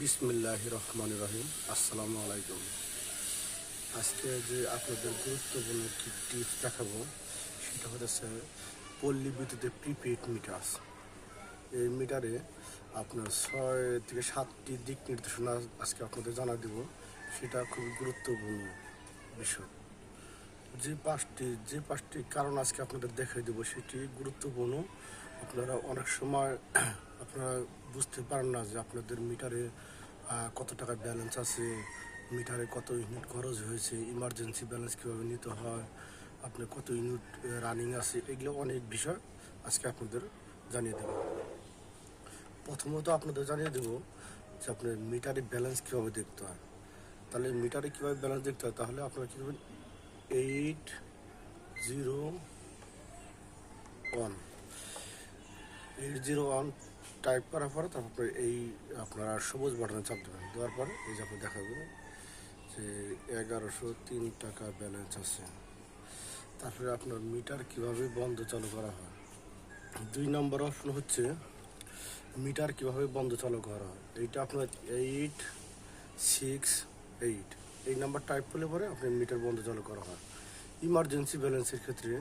বিসমিল্লাহ রহমান রহিম আসসালামু আলাইকুম আজকে যে আপনাদের গুরুত্বপূর্ণ কি টিপস দেখাবো, সেটা হচ্ছে পল্লী বিদ্যুতের প্রিপেড মিটার। এই মিটারে আপনার ছয় থেকে সাতটি দিক নির্দেশনা আজকে আপনাদের জানা দেব। সেটা খুব গুরুত্বপূর্ণ বিষয়। যে পাঁচটি যে পাঁচটি কারণ আজকে আপনাদের দেখাই দেবো, সেটি গুরুত্বপূর্ণ। আপনারা অনেক সময় আপনারা বুঝতে পারেন না যে আপনাদের মিটারে কত টাকা ব্যালেন্স আছে, মিটারে কত ইউনিট খরচ হয়েছে ইমার্জেন্সি ব্যালেন্স কীভাবে নিতে হয় আপনার কত ইউনিট রানিং আছে, এগুলো অনেক বিষয় আজকে আপনাদের জানিয়ে দেবো। প্রথমত আপনাদের জানিয়ে দেবো যে আপনার মিটারে ব্যালেন্স কীভাবে দেখতে হয়। তাহলে মিটারে কীভাবে ব্যালেন্স দেখতে হয়, তাহলে আপনারা কী eight zero one eight zero one type করার পরে তারপরে এই আপনারা সবুজ বাটনে চাপ দেবেন। দেওয়ার পরে এই যে আপনি দেখাবেন যে এগারোশো তিন টাকা ব্যালেন্স আছে। তারপরে আপনার মিটার কীভাবে বন্ধ চালু করা হয়? দুই নম্বর অপশন হচ্ছে মিটার কীভাবে বন্ধ চালু করা হয়? এইটা আপনার এইট, সিক্স, এইট। এই নাম্বার টাইপ করলে পরে আপনার মিটার বন্ধ চালু করা হয়। ইমার্জেন্সি ব্যালেন্সের ক্ষেত্রে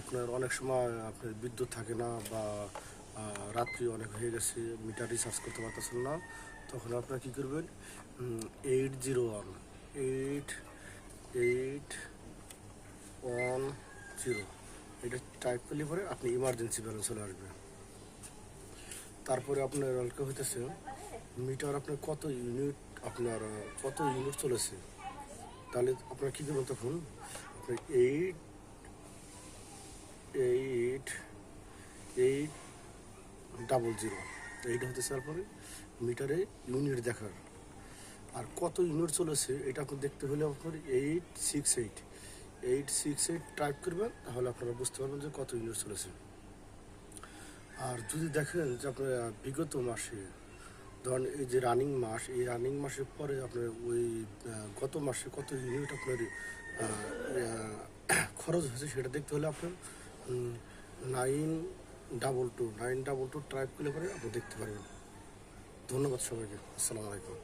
আপনার অনেক সময় আপনার বিদ্যুৎ থাকে না বা রাত্রি অনেক হয়ে গেছে, মিটার রিচার্জ করতে পারতেছেন না, তখন আপনারা কী করবেন? Eight zero one eight eight one zero এটা টাইপ করলে পরে আপনি ইমার্জেন্সি ব্যালেন্স চলে আসবেন তারপরে আপনার হালকা হইতেছে, মিটার আপনার কত ইউনিট আপনার কত ইউনিট চলেছে? তাহলে আপনার কী করবেন তখন? এইট এইট ডাবল জিরো এইটা হতেছে তারপরে মিটারে ইউনিট দেখার। আর কত ইউনিট চলেছে এটা আপনি দেখতে হলে আপনার eight six eight eight six eight type করবেন, তাহলে আপনারা বুঝতে পারবেন যে কত ইউনিট চলেছে। আর যদি দেখেন যে আপনার বিগত মাসে, ধরেন এই যে রানিং মাস, এই রানিং মাসের পরে আপনার ওই গত মাসে কত ইউনিট আপনার খরচ হয়েছে সেটা দেখতে হলে আপনার nine double two nine double two type করলে পরে আপনি দেখতে পারবেন। ধন্যবাদ সবাইকে। আসসালামু আলাইকুম।